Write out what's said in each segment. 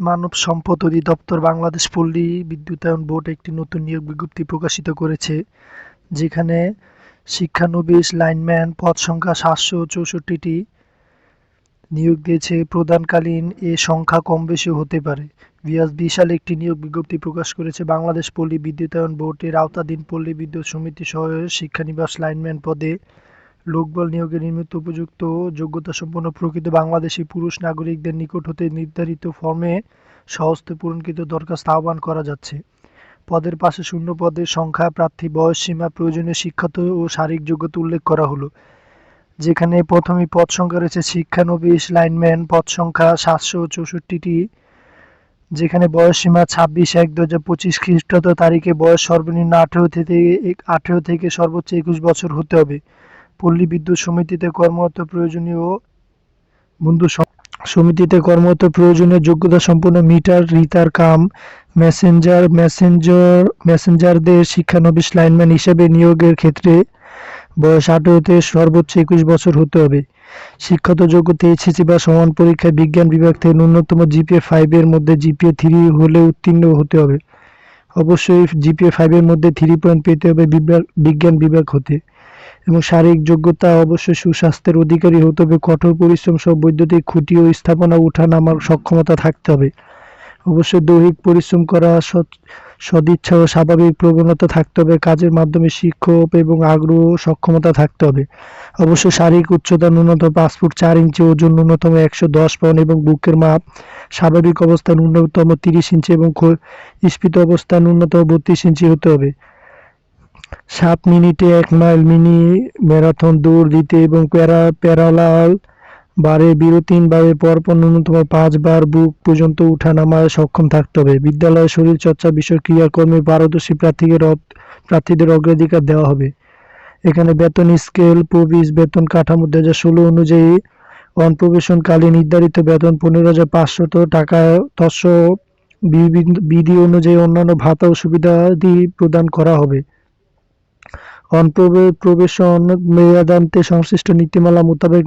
মানব সম্পদ অধিদপ্তর বাংলাদেশ পল্লী বিদ্যুতায়ন বোর্ড একটি নতুন নিয়োগ বিজ্ঞপ্তি প্রকাশিত করেছে, যেখানে শিক্ষানবিশ লাইনম্যান পদ সংখ্যা সাতশো চৌষট্টিটি নিয়োগ দিয়েছে। প্রদানকালীন এ সংখ্যা কম বেশি হতে পারে। বিয়াস বিশাল একটি নিয়োগ বিজ্ঞপ্তি প্রকাশ করেছে। বাংলাদেশ পল্লী বিদ্যুতায়ন বোর্ডের আওতাধীন পল্লী বিদ্যুৎ সমিতি সহ শিক্ষানিবাস লাইনম্যান পদে লোকবল নিয়োগে নিমিত্ত উপযুক্ত যোগ্যতাসম্পন্ন প্রকৃত বাংলাদেশী পুরুষ নাগরিকদের নিকট হতে নির্ধারিত ফর্মে সহস্তে পূরণকৃত দরখাস্ত আহ্বান করা যাচ্ছে। পদের পাশে শূন্য পদের সংখ্যা, প্রার্থী, বয়স, সীমা, প্রয়োজনীয় শিক্ষাত ও শারীরিক যোগ্যতা উল্লেখ করা হলো। যেখানে প্রথমে পদ সংখ্যা রয়েছে শিক্ষানবিশ লাইনম্যান, পদ সংখ্যা সাতশো চৌষট্টিটি, যেখানে বয়স সীমা ছাব্বিশ, এক দু হাজার পঁচিশ খ্রিস্টাব্দ তারিখে বয়স সর্বনিম্ন আঠেরো থেকে আঠেরো থেকে সর্বোচ্চ একুশ বছর হতে হবে। পল্লী বিদ্যুৎ সমিতিতে কর্মরত প্রয়োজনীয় বন্ধু সমিতিতে কর্মরত প্রয়োজনীয় যোগ্যতা সম্পন্ন meter, reader cum, messenger messenger, মেসেঞ্জারদের শিক্ষানবিশ লাইনম্যান হিসেবে নিয়োগের ক্ষেত্রে বয়স আঠেরোতে সর্বোচ্চ একুশ বছর হতে হবে। শিক্ষাগত যোগ্যতা, এইচএসসি বা সমান পরীক্ষায় বিজ্ঞান বিভাগ থেকে ন্যূনতম জিপিএ ফাইভের মধ্যে জিপিএ থ্রি হলে উত্তীর্ণ হতে হবে। অবশ্যই জিপিএ ফাইভের মধ্যে থ্রি পয়েন্ট পেতে হবে বিজ্ঞান বিভাগ হতে। এবং শারীরিক যোগ্যতা অবশ্যই সুস্বাস্থ্যের অধিকারী হতে হবে। কঠোর পরিশ্রম সহ বৈদ্যুতিক খুঁটি ও স্থাপনা উঠানামার সক্ষমতা থাকতে হবে। অবশ্যই দৈহিক পরিশ্রম করা সদিচ্ছা ও স্বাভাবিক প্রবণতা থাকতে হবে। কাজের মাধ্যমে শিক্ষক এবং আগ্রহ সক্ষমতা থাকতে হবে। অবশ্য শারীরিক উচ্চতা ন্যূনতম পাঁচ ফুট চার ইঞ্চি, ওজন ন্যূনতম একশো দশ পাউন্ড এবং বুকের মাপ স্বাভাবিক অবস্থা ন্যূনতম তিরিশ ইঞ্চি এবং স্ফীত অবস্থা ন্যূনতম বত্রিশ ইঞ্চি হতে হবে। সাত মিনিটে এক মাইল মিনি ম্যারাথন দৌড় দিতে এবং প্যারা, প্যারালাল বারে বিরতিহীনভাবে পরপর ন্যূনতম পাঁচবার বুক পর্যন্ত উঠানামায় সক্ষম থাকতে হবে। বিদ্যালয়ে শরীরচর্চা বিষয় ক্রিয়াকর্মে পারদর্শী প্রার্থীদের প্রার্থীদের অগ্রাধিকার দেওয়া হবে। এখানে বেতন স্কেল প্রবিস বেতন কাঠামো দু হাজার ষোলো অনুযায়ী অনপ্রবেশনকালে নির্ধারিত বেতন পনেরো হাজার পাঁচশত টাকা তৎস বিধি অনুযায়ী অন্যান্য ভাতা ও সুবিধাদি প্রদান করা হবে। প্রবেশন মেয়াদান্তে সংশ্লিষ্ট নীতিমালা মোতাবেক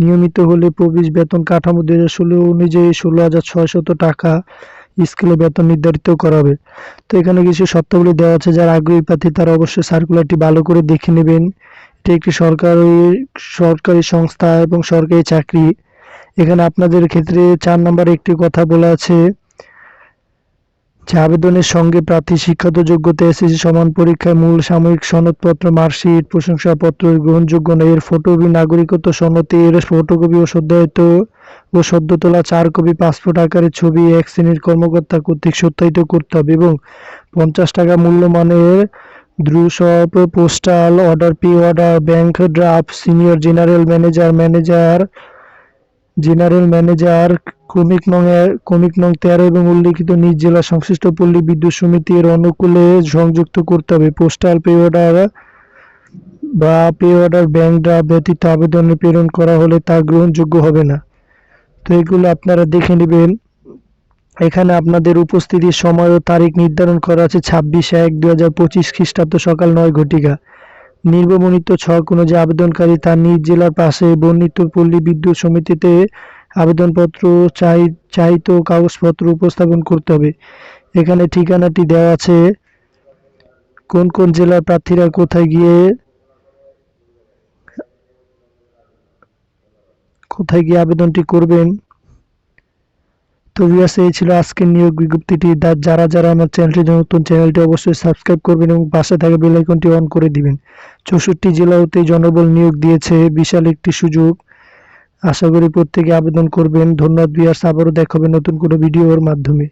নিয়মিত হলে প্রবেশ বেতন কাঠামো দুই হাজার ষোলো অনুযায়ী ষোলো হাজার ছয়শত টাকা স্কেলে বেতন নির্ধারিত করা হবে। তো এখানে কিছু শর্তাবলী দেওয়া আছে যারা আগ্রহী প্রার্থী তারা অবশ্যই সার্কুলারটি ভালো করে দেখে নেবেন। এটি একটি সরকারি সরকারি সংস্থা এবং সরকারি চাকরি। এখানে আপনাদের ক্ষেত্রে চার নম্বরে একটি কথা বলা আছে। যে আবেদনের সঙ্গে প্রার্থী শিক্ষাগত যোগ্যতা এসএসসি সমান পরীক্ষায় মূল সাময়িক সনদপত্র, মার্কশিট, প্রশংসাপত্র, গ্রহণযোগ্য এর ফটোকপি, নাগরিকত্ব সনদ, এর ফটোকপি ও সদ্যায়িত ও সদ্য তোলা চার কপি, পাসপোর্ট আকারের ছবি, এক শ্রেণির কর্মকর্তা কর্তৃক সত্যায়িত করতে হবে এবং পঞ্চাশ টাকা মূল্যমানের দ্রুসব postal order, pay order, bank draft, senior general manager manager, general manager ক্রমিক নং ক্রমিক নং তেরো এবং উল্লিখিত নিজ জেলা সংশ্লিষ্ট পল্লী বিদ্যুৎ সমিতির অনুকূলে সংযুক্ত করতে হবে। পোস্টাল পে অর্ডার বা পে অর্ডার ব্যাংক ড্রাফট ব্যতীত আবেদনে প্রেরণ করা হলে তা গ্রহণযোগ্য হবে না। তো এগুলো আপনারা দেখে নেবেন। এখানে আপনাদের উপস্থিতির সময় ও তারিখ নির্ধারণ করা আছে ছাব্বিশ এক দু হাজার পঁচিশ খ্রিস্টাব্দ সকাল নয় ঘটিকা। নির্বমণিত ছক অনুযায়ী আবেদনকারী তার নিজ জেলার পাশে বর্ণিত পল্লী বিদ্যুৎ সমিতিতে আবেদনপত্র চাই চাহিত কাগজপত্র উপস্থাপন করতে হবে। এখানে ঠিকানাটি দেওয়া আছে। কোন কোন জেলার প্রার্থীরা কোথায় গিয়ে কোথায় গিয়ে আবেদনটি করবেন? তো ভিউয়ার্স এই ছিল আজকের নিয়োগ বিজ্ঞপ্তিটি। যারা যারা আমার চ্যানেলটি নতুন, চ্যানেলটি অবশ্যই সাবস্ক্রাইব করবেন এবং পাশে থাকা বেল আইকনটি অন করে দিবেন। চৌষট্টি জেলা হতে জনবল নিয়োগ দিয়েছে। বিশাল একটি সুযোগ। আশা করি প্রত্যেকে আবেদন করবেন। ধন্যবাদ বিয়ার্স। আবারও দেখাবেন নতুন কোনো ভিডিওর মাধ্যমে।